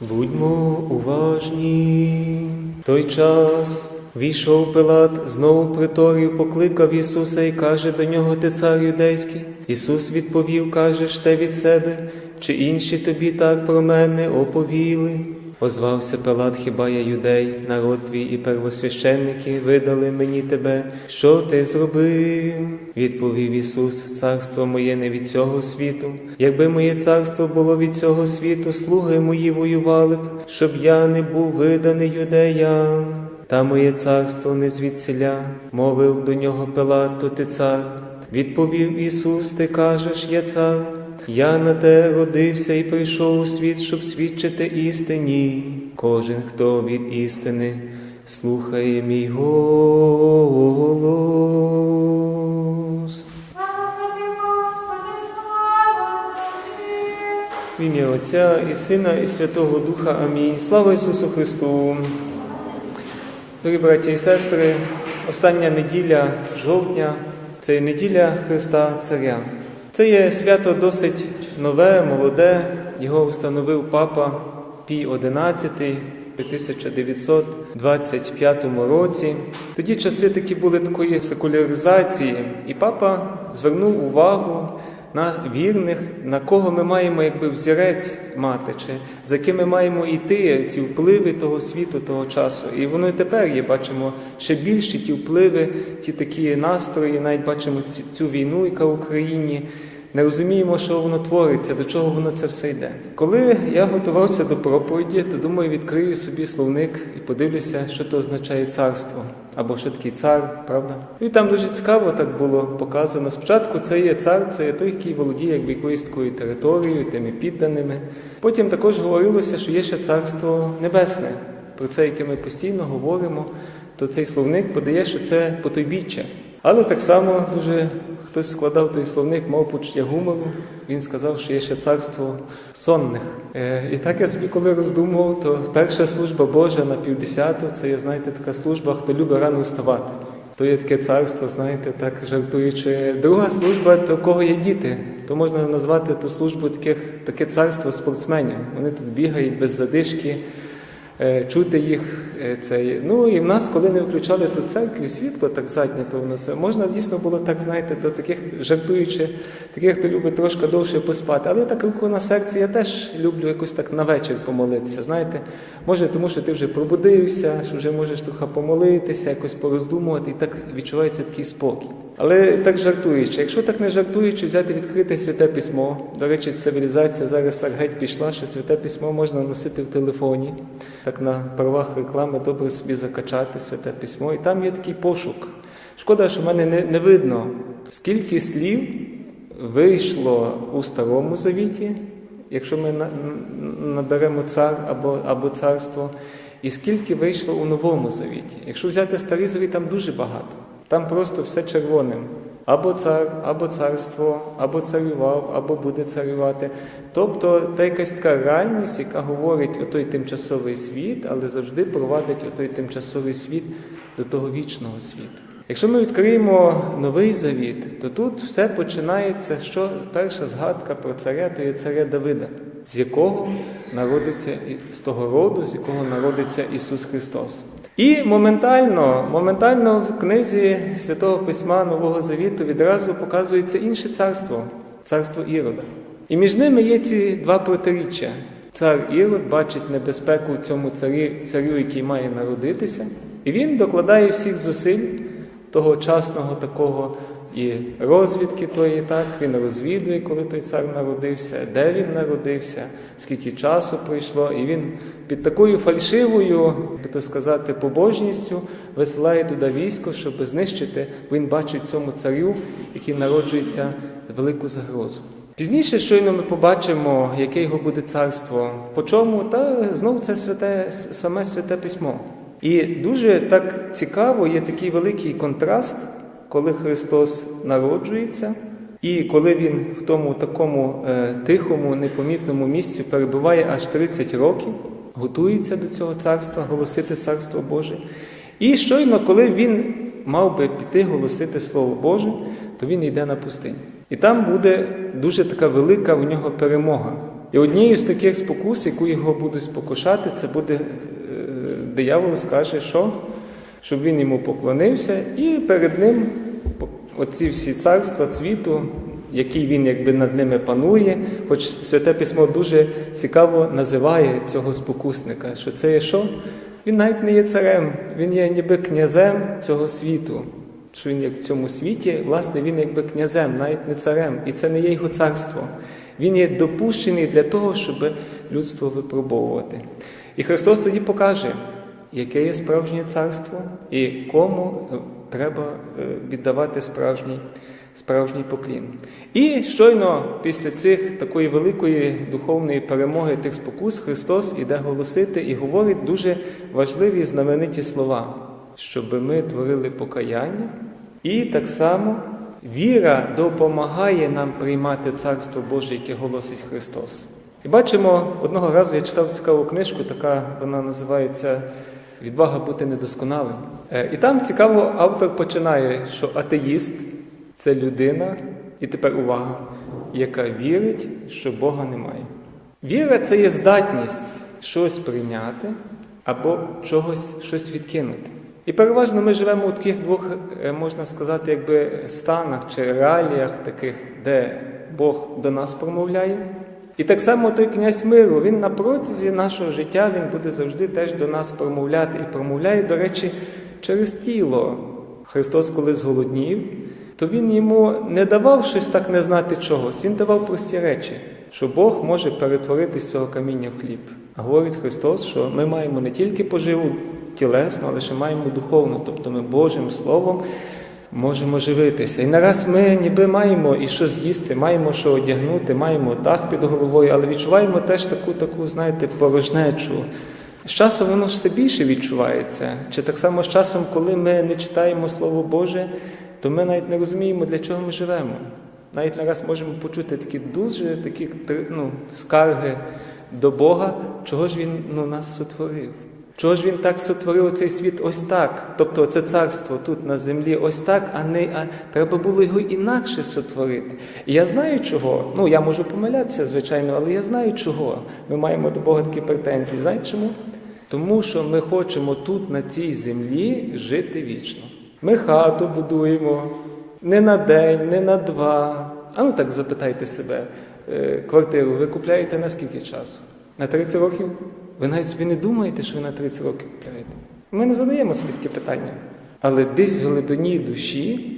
Будьмо уважні. Той час війшов Пилат знову приторію, покликав Ісуса і каже до нього, ти цар юдейський. Ісус відповів, кажеш те від себе, чи інші тобі так про мене оповіли. Озвався Пилат, хіба я юдей, народ твій і первосвященники видали мені тебе, що ти зробив? Відповів Ісус, царство моє не від цього світу. Якби моє царство було від цього світу, слуги мої воювали б, щоб я не був виданий юдеям. Та моє царство не звідсіля, мовив до нього Пилат, то ти цар. Відповів Ісус, ти кажеш, я цар. Я на те родився і прийшов у світ, щоб свідчити істині. Кожен, хто від істини слухає мій голос. В ім'я Отця і Сина, і Святого Духа. Амінь. Слава Ісусу Христу. Дорогі браті і сестри, остання неділя жовтня це неділя Христа Царя. Це є свято досить нове, молоде. Його встановив папа Пій XI у 1925 році. Тоді часи такі були такої секуляризації, і папа звернув увагу на вірних, на кого ми маємо якби взірець мати, чи за ким ми маємо йти, ці впливи того світу, того часу. І воно і тепер є, бачимо ще більші ті впливи, ті такі настрої, навіть бачимо цю війну, яка в Україні. Не розуміємо, що воно твориться, до чого воно це все йде. Коли я готувався до проповіді, то думаю, відкрию собі словник і подивлюся, що то означає царство, або що такий цар, правда? І там дуже цікаво так було показано. Спочатку це є цар, це є той, який володіє якби якоюсь такою територією, тими підданими. Потім також говорилося, що є ще царство небесне. Про це, яке ми постійно говоримо, то цей словник подає, що це потойбіччя. Але так само дуже хтось складав той словник, мав почуття гумору. Він сказав, що є ще царство сонних. Е, І так я собі, коли роздумував, то перша служба Божа на півдесяту це є, знаєте, така служба, хто любить рано вставати. То є таке царство, знаєте, так жартуючи. Друга служба, то кого є діти, то можна назвати ту службу таких, таке царство спортсменів. Вони тут бігають без задишки. Е, чути їх. е, Це. Ну і в нас, коли не включали тут церкві, світло так заднє, то воно це можна дійсно було так, знаєте, до таких жартуючи, таких, хто любить трошки довше поспати. Але так руку на серці я теж люблю якось так на вечір помолитися. Знаєте, може, тому що ти вже пробудився, що вже можеш трохи помолитися, якось пороздумувати, і так відчувається такий спокій. Але так жартуючи, якщо так не жартуючи, взяти відкрите святе письмо. До речі, цивілізація зараз так геть пішла, що святе письмо можна носити в телефоні, так на правах реклами добре собі закачати святе письмо. І там є такий пошук. Шкода, що в мене не, не видно, скільки слів вийшло у Старому Завіті, якщо ми на- наберемо цар або, або царство, і скільки вийшло у Новому Завіті. Якщо взяти Старий Завіт, там дуже багато. Там просто все червоним. Або цар, або царство, або царював, або буде царювати. Тобто та якась така реальність, яка говорить о той тимчасовий світ, але завжди провадить о той тимчасовий світ до того вічного світу. Якщо ми відкриємо новий завіт, то тут все починається, що перша згадка про царя, то є царя Давида, з якого народиться з того роду, з якого народиться Ісус Христос. І моментально, моментально в книзі Святого Письма Нового Завіту відразу показується інше царство, царство Ірода. І між ними є ці два протиріччя. Цар Ірод бачить небезпеку цьому царі, царю, який має народитися, і він докладає всіх зусиль того часного такого і розвідки тої, так? Він розвідує, коли той цар народився, де він народився, скільки часу пройшло, і він під такою фальшивою, як то сказати, побожністю висилає туди військо, щоб знищити, він бачить цьому царю, який народжується, велику загрозу. Пізніше, щойно ми побачимо, яке його буде царство, по чому, та знову це святе, саме святе письмо. І дуже так цікаво, є такий великий контраст, коли Христос народжується, і коли Він в тому такому е, тихому, непомітному місці перебуває аж 30 років, готується до цього царства, голосити царство Боже. І щойно, коли він мав би піти голосити Слово Боже, то він йде на пустиню. І там буде дуже така велика в нього перемога. І однією з таких спокус, яку його будуть спокушати, це буде е, диявол скаже, що? Щоб він йому поклонився, і перед ним оці всі царства світу, які він якби над ними панує, хоч Святе Письмо дуже цікаво називає цього спокусника, що це є що? Він навіть не є царем, він є ніби князем цього світу. Що він як в цьому світі, власне, він якби князем, навіть не царем, і це не є його царство. Він є допущений для того, щоб людство випробовувати. І Христос тоді покаже, яке є справжнє царство і кому е, треба е, віддавати справжній, справжній поклін. І щойно після цих такої великої духовної перемоги тих спокус Христос іде голосити і говорить дуже важливі знамениті слова, щоб ми творили покаяння, і так само віра допомагає нам приймати Царство Боже, яке голосить Христос. І бачимо, одного разу я читав цікаву книжку, така вона називається Відвага бути недосконалим. Е, І там цікаво автор починає, що атеїст це людина, і тепер увага, яка вірить, що Бога немає. Віра це є здатність щось прийняти або чогось щось відкинути. І переважно ми живемо у таких двох, е, можна сказати, якби станах чи реаліях таких, де Бог до нас промовляє. І так само той князь миру, він на протязі нашого життя він буде завжди теж до нас промовляти. І промовляє, до речі, через тіло. Христос, коли зголоднів, то Він йому не давав щось так не знати чогось. Він давав прості речі, що Бог може перетворити з цього каміння в хліб. А говорить Христос, що ми маємо не тільки поживу тілесну, але ще маємо духовну, тобто ми Божим Словом можемо живитися. І нараз ми ніби маємо і що з'їсти, маємо що одягнути, маємо дах під головою, але відчуваємо теж таку, таку, знаєте, порожнечу. З часом воно все більше відчувається. Чи так само з часом, коли ми не читаємо Слово Боже, то ми навіть не розуміємо, для чого ми живемо. Навіть нараз можемо почути такі дуже такі ну, скарги до Бога, чого ж Він ну, нас сотворив. Чого ж він так сотворив цей світ ось так? Тобто це царство тут на землі ось так, а не а треба було його інакше сотворити. І я знаю чого. Ну я можу помилятися, звичайно, але я знаю чого. Ми маємо до Бога такі претензії. Знаєте чому? Тому що ми хочемо тут, на цій землі, жити вічно. Ми хату будуємо не на день, не на два. А ну так запитайте себе, е, квартиру ви купляєте на скільки часу? На 30 років? Ви навіть собі не думаєте, що ви на 30 років купляєте. Ми не задаємо собі таке питання. Але десь в глибині душі,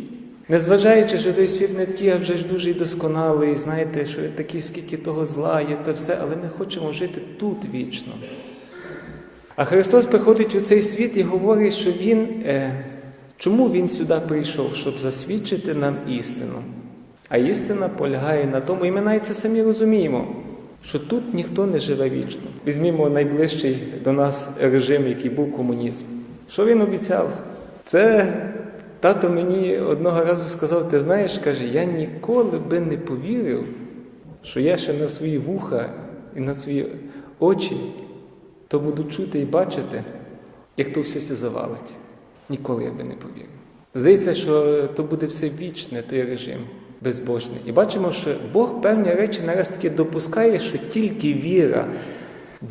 незважаючи, що той світ не такий, а вже ж дуже досконалий, знаєте, що такий, скільки того зла є, та все, але ми хочемо жити тут вічно. А Христос приходить у цей світ і говорить, що Він, е, чому Він сюди прийшов, щоб засвідчити нам істину. А істина полягає на тому, і ми навіть це самі розуміємо що тут ніхто не живе вічно. Візьмімо найближчий до нас режим, який був комунізм. Що він обіцяв? Це тато мені одного разу сказав: ти знаєш, каже, я ніколи би не повірив, що я ще на свої вуха і на свої очі то буду чути і бачити, як то все завалить. Ніколи я би не повірив. Здається, що то буде все вічне, той режим безбожний. І бачимо, що Бог певні речі нараз таки допускає, що тільки віра,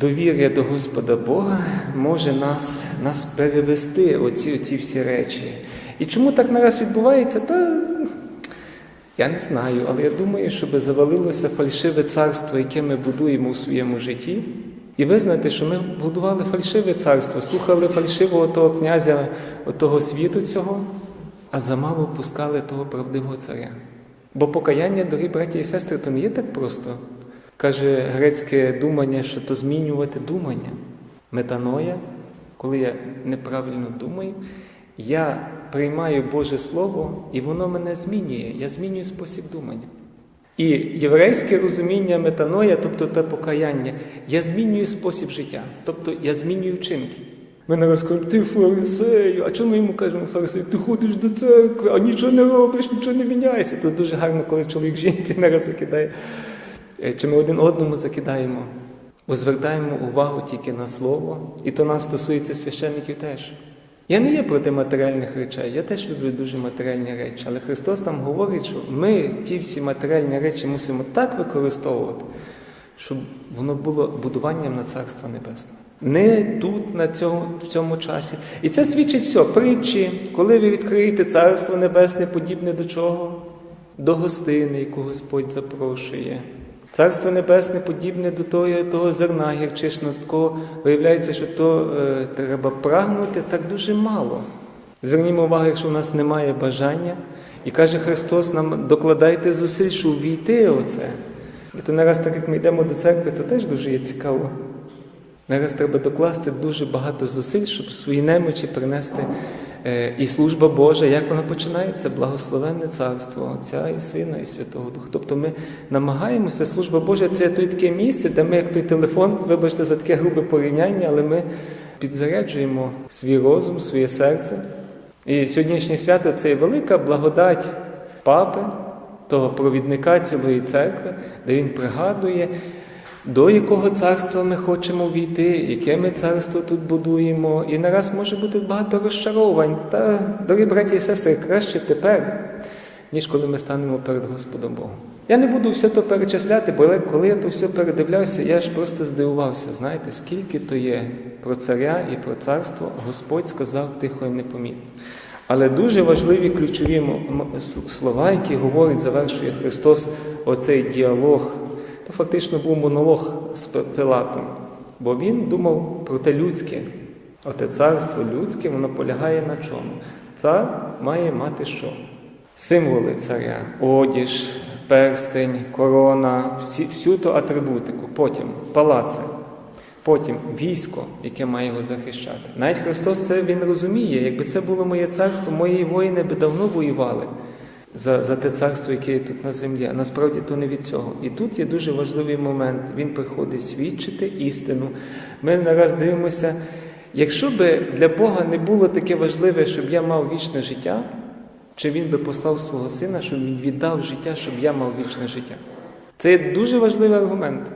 довір'я до Господа Бога може нас нас перевести оці, оці всі речі. І чому так нараз відбувається? Та я не знаю, але я думаю, щоб завалилося фальшиве царство, яке ми будуємо у своєму житті. І визнати, що ми будували фальшиве царство, слухали фальшивого того князя, того світу цього, а замало пускали того правдивого царя. Бо покаяння, дорогі браті і сестри, то не є так просто. Каже грецьке думання, що то змінювати думання. Метаноя, коли я неправильно думаю, я приймаю Боже Слово, і воно мене змінює. Я змінюю спосіб думання. І єврейське розуміння метаноя, тобто те покаяння, я змінюю спосіб життя, тобто я змінюю вчинки. Ми нараз кажуть, ти фарисею, а чому ми йому кажемо фарисею? Ти ходиш до церкви, а нічого не робиш, нічого не міняється. Це дуже гарно, коли чоловік жінці нараз закидає. Чи ми один одному закидаємо, бо звертаємо увагу тільки на слово, і то нас стосується священників теж. Я не є проти матеріальних речей, я теж люблю дуже матеріальні речі, але Христос там говорить, що ми ті всі матеріальні речі мусимо так використовувати, щоб воно було будуванням на Царство Небесне. Не тут, на цьому, в цьому часі. І це свідчить все. Притчі, коли ви відкриєте Царство Небесне, подібне до чого? До гостини, яку Господь запрошує. Царство Небесне подібне до того, того зерна гірчишного, такого виявляється, що то е, треба прагнути так дуже мало. Звернімо увагу, якщо в нас немає бажання, і каже Христос нам докладайте зусиль, щоб увійти оце. І то нараз, так як ми йдемо до церкви, то теж дуже є цікаво. Нараз треба докласти дуже багато зусиль, щоб свої немочі принести. Е, І служба Божа, як вона починається? Благословенне царство Отця і Сина, і Святого Духа. Тобто ми намагаємося, служба Божа це той таке місце, де ми, як той телефон, вибачте за таке грубе порівняння, але ми підзаряджуємо свій розум, своє серце. І сьогоднішнє свято це велика благодать папи, того провідника цілої церкви, де він пригадує, до якого царства ми хочемо війти, яке ми царство тут будуємо. І нараз може бути багато розчаровань. Та, дорогі браті і сестри, краще тепер, ніж коли ми станемо перед Господом Богом. Я не буду все то перечисляти, бо коли я то все передивлявся, я ж просто здивувався. Знаєте, скільки то є про царя і про царство, Господь сказав тихо і непомітно. Але дуже важливі ключові слова, які говорить, завершує Христос оцей діалог. То фактично був монолог з Пилатом, бо він думав про те людське. Оте царство людське, воно полягає на чому? Цар має мати що? Символи царя, одіж, перстень, корона, всі, всю ту атрибутику. Потім палаци, потім військо, яке має його захищати. Навіть Христос це він розуміє. Якби це було моє царство, мої воїни би давно воювали за, за те царство, яке є тут на землі. А насправді то не від цього. І тут є дуже важливий момент. Він приходить свідчити істину. Ми нараз дивимося. Якщо би для Бога не було таке важливе, щоб я мав вічне життя, чи він би послав свого сина, щоб він віддав життя, щоб я мав вічне життя? Це є дуже важливий аргумент.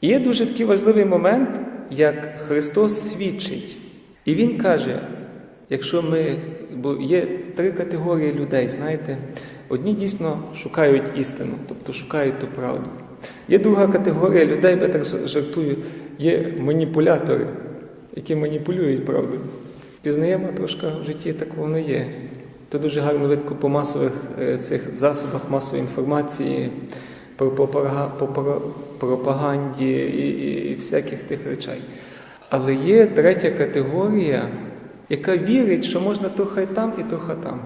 І є дуже такий важливий момент, як Христос свідчить. І Він каже: якщо ми, бо є три категорії людей, знаєте, одні дійсно шукають істину, тобто шукають ту правду. Є друга категорія людей, я так жартую, є маніпулятори, які маніпулюють правдою. Пізнаємо трошки в житті, так воно є. То дуже гарно видко по масових е, цих засобах масової інформації, про пропаганді і, і, і всяких тих речей. Але є третя категорія, яка вірить, що можна трохи там і трохи там.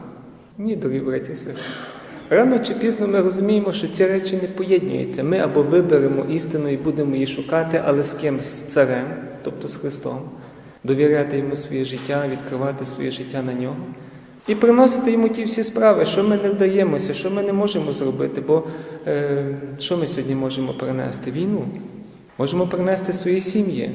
Ні, дорогі браті і сестри. Рано чи пізно ми розуміємо, що ці речі не поєднуються. Ми або виберемо істину і будемо її шукати, але з ким? З царем, тобто з Христом, довіряти йому своє життя, відкривати своє життя на нього. І приносити йому ті всі справи, що ми не вдаємося, що ми не можемо зробити. Бо е, що ми сьогодні можемо принести? Війну. Можемо принести свої сім'ї.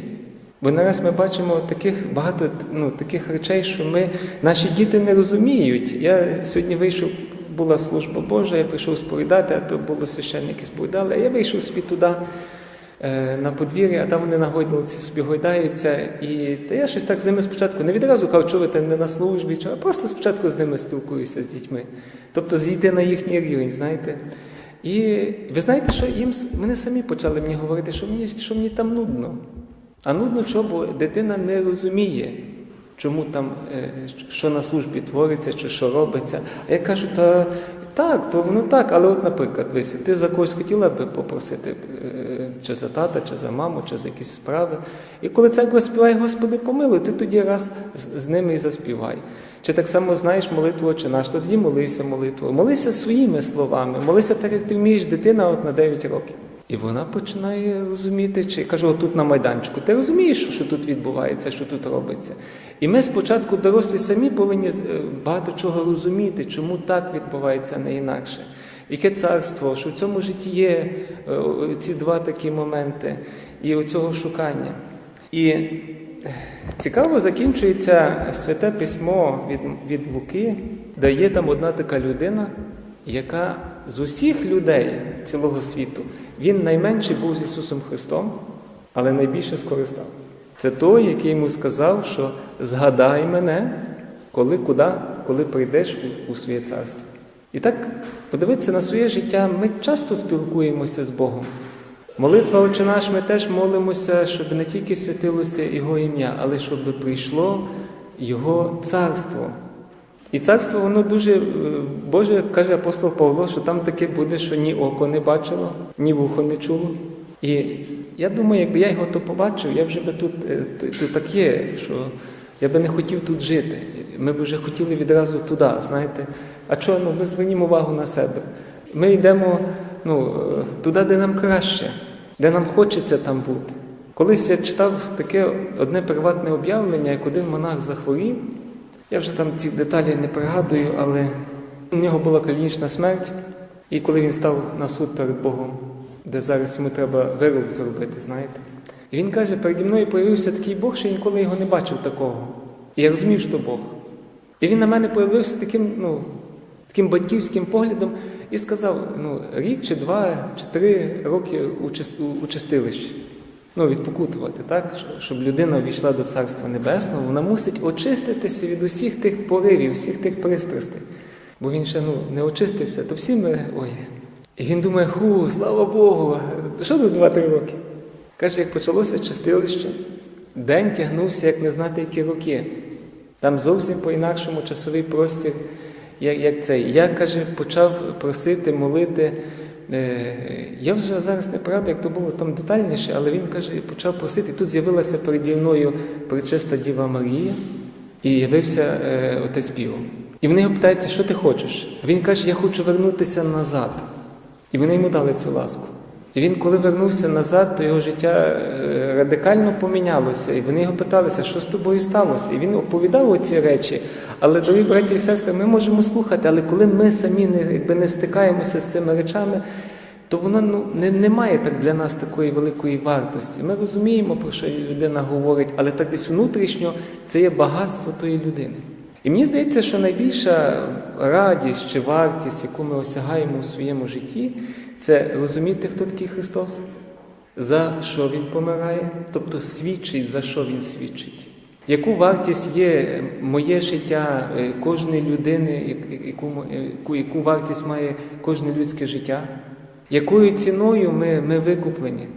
Бо нараз ми бачимо таких багато ну, таких речей, що ми, наші діти не розуміють. Я сьогодні вийшов, була служба Божа, я прийшов сповідати, а то були священники сповідали, а я вийшов собі туди е, на подвір'я, а там вони на гойдалці собі гойдаються. І та я щось так з ними спочатку не відразу кажу, що ви там не на службі, а просто спочатку з ними спілкуюся з дітьми. Тобто зійти на їхній рівень, знаєте. І ви знаєте, що їм вони самі почали мені говорити, що мені, що мені там нудно. А нудно чого, бо дитина не розуміє, чому там, е, що на службі твориться, чи що робиться. А я кажу, та так, то воно так, але от, наприклад, дивися, ти за когось хотіла би попросити, е, чи за тата, чи за маму, чи за якісь справи. І коли церква співає, Господи, помилуй, ти тоді раз з, ними і заспівай. Чи так само знаєш молитву чи наш, то тоді молися молитвою. Молися своїми словами, молися так, як ти вмієш дитина от на 9 років. І вона починає розуміти, чи кажу, отут на майданчику, ти розумієш, що, що тут відбувається, що тут робиться. І ми спочатку дорослі самі повинні е, багато чого розуміти, чому так відбувається, а не інакше. Яке царство, що в цьому житті є е, ці два такі моменти і оцього шукання. І е, цікаво закінчується святе письмо від, від Луки, де є там одна така людина, яка з усіх людей цілого світу, він найменший був з Ісусом Христом, але найбільше скористав. Це той, який йому сказав, що згадай мене, коли, куди, коли прийдеш у, у своє царство. І так подивитися на своє життя, ми часто спілкуємося з Богом. Молитва «Отче наш» ми теж молимося, щоб не тільки святилося Його ім'я, але щоб прийшло Його царство. І царство, воно дуже, е, Боже, каже апостол Павло, що там таке буде, що ні око не бачило, ні вухо не чуло. І я думаю, якби я його то побачив, я вже би тут, е, тут так є, що я би не хотів тут жити. Ми б вже хотіли відразу туди, знаєте. А чого? Ну, ми звернімо увагу на себе. Ми йдемо ну, е, туди, де нам краще, де нам хочеться там бути. Колись я читав таке одне приватне об'явлення, як один монах захворів. Я вже там ці деталі не пригадую, але у нього була клінічна смерть, і коли він став на суд перед Богом, де зараз йому треба вирок зробити, знаєте. І він каже, переді мною появився такий Бог, що я ніколи його не бачив такого. І я розумів, що Бог. І він на мене появився таким, ну, таким батьківським поглядом і сказав: ну, рік чи два, чи три роки у чис- у- у чистилищі. Ну, відпокутувати, так? Щоб людина війшла до Царства Небесного, вона мусить очиститися від усіх тих поривів, всіх тих пристрастей. Бо він ще ну, не очистився, то всі ми. Ой. І він думає, ху, слава Богу, що тут два-три роки? Каже, як почалося чистилище, день тягнувся, як не знати, які роки. Там зовсім по-інакшому часовий простір, як, як цей. Я, каже, почав просити, молити. Е, я вже зараз не пригадую, як то було там детальніше, але він каже, почав просити. Тут з'явилася переді мною причиста Діва Марія і явився е, отець Піо. І вони його питаються, що ти хочеш? А він каже, я хочу вернутися назад. І вони йому дали цю ласку. І він, коли вернувся назад, то його життя е, радикально помінялося. І вони його питалися, що з тобою сталося. І він оповідав оці речі. Але, дорогі браті і сестри, ми можемо слухати, але коли ми самі не, якби не стикаємося з цими речами, то воно ну, не, не має так для нас такої великої вартості. Ми розуміємо, про що людина говорить, але так десь внутрішньо це є багатство тої людини. І мені здається, що найбільша радість чи вартість, яку ми осягаємо у своєму житті, це розуміти, хто такий Христос, за що Він помирає, тобто свідчить, за що Він свідчить. Яку вартість є моє життя е, кожної людини, яку, е, яку, яку вартість має кожне людське життя? Якою ціною ми, ми викуплені?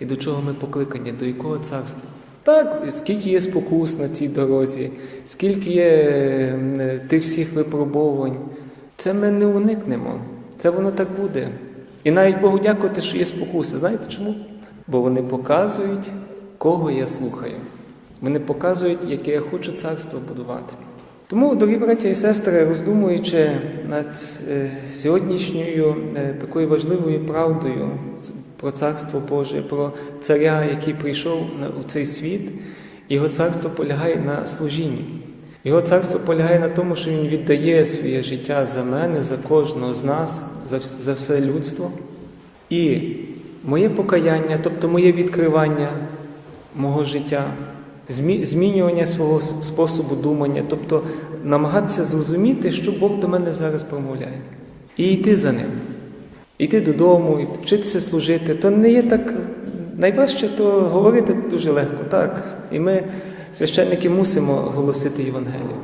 І до чого ми покликані, до якого царства? Так, скільки є спокус на цій дорозі, скільки є е, тих всіх випробовувань, це ми не уникнемо. Це воно так буде. І навіть Богу дякувати, що є спокуси. Знаєте чому? Бо вони показують, кого я слухаю. Вони показують, яке я хочу царство будувати. Тому, дорогі браття і сестри, роздумуючи над е, сьогоднішньою е, такою важливою правдою про царство Боже, про царя, який прийшов у цей світ, його царство полягає на служінні. Його царство полягає на тому, що він віддає своє життя за мене, за кожного з нас, за, все людство. І моє покаяння, тобто моє відкривання мого життя, змінювання свого способу думання, тобто намагатися зрозуміти, що Бог до мене зараз промовляє, і йти за ним, йти додому, вчитися служити, то не є так найважче, то говорити дуже легко, так. І ми, священники, мусимо голосити Євангелію.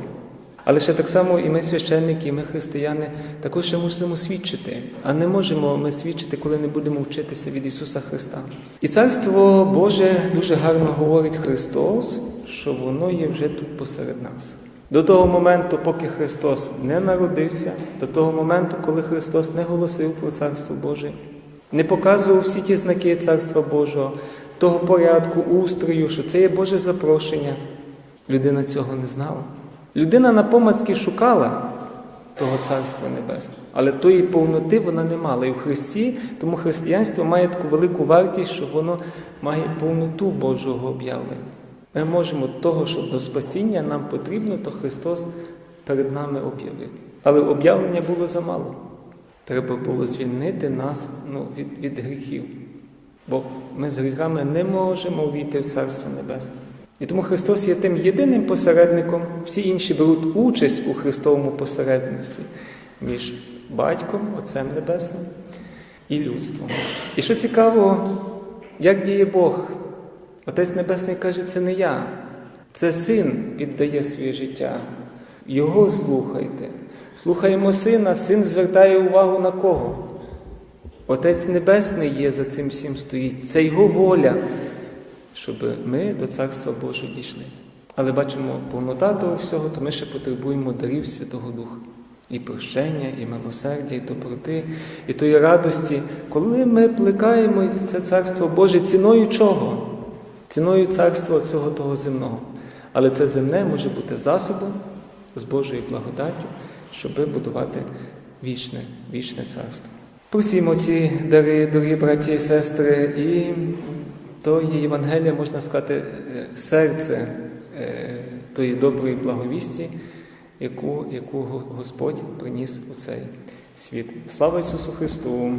Але ще так само і ми священники, і ми християни також ще мусимо свідчити. А не можемо ми свідчити, коли не будемо вчитися від Ісуса Христа. І Царство Боже дуже гарно говорить Христос, що воно є вже тут посеред нас. До того моменту, поки Христос не народився, до того моменту, коли Христос не голосив про Царство Боже, не показував всі ті знаки Царства Божого, того порядку, устрою, що це є Боже запрошення. Людина цього не знала. Людина на помацьки шукала того Царства Небесного, але тої повноти вона не мала. І в Христі, тому християнство має таку велику вартість, що воно має повноту Божого об'явлення. Ми можемо того, що до спасіння нам потрібно, то Христос перед нами об'явив. Але об'явлення було замало. Треба було звільнити нас ну, від, від гріхів. Бо ми з гріхами не можемо війти в Царство Небесне. І тому Христос є тим єдиним посередником, всі інші беруть участь у Христовому посередництві між Батьком, Отцем Небесним і людством. І що цікаво, як діє Бог? Отець Небесний каже, це не я, це син віддає своє життя. Його слухайте. Слухаємо сина, син звертає увагу на кого? Отець Небесний є за цим всім стоїть. Це Його воля, щоб ми до Царства Божого дійшли. Але бачимо повнота того всього, то ми ще потребуємо дарів Святого Духа. І прощення, і милосердя, і доброти, і тої радості, коли ми плекаємо це Царство Боже ціною чого? Ціною царства цього того земного. Але це земне може бути засобом з Божою благодаттю, щоб будувати вічне, вічне царство. Просімо ці дари, дорогі браті і сестри, і то є Євангелія, можна сказати, е, серце е, тої доброї благовісті, яку, яку Господь приніс у цей світ. Слава Ісусу Христу!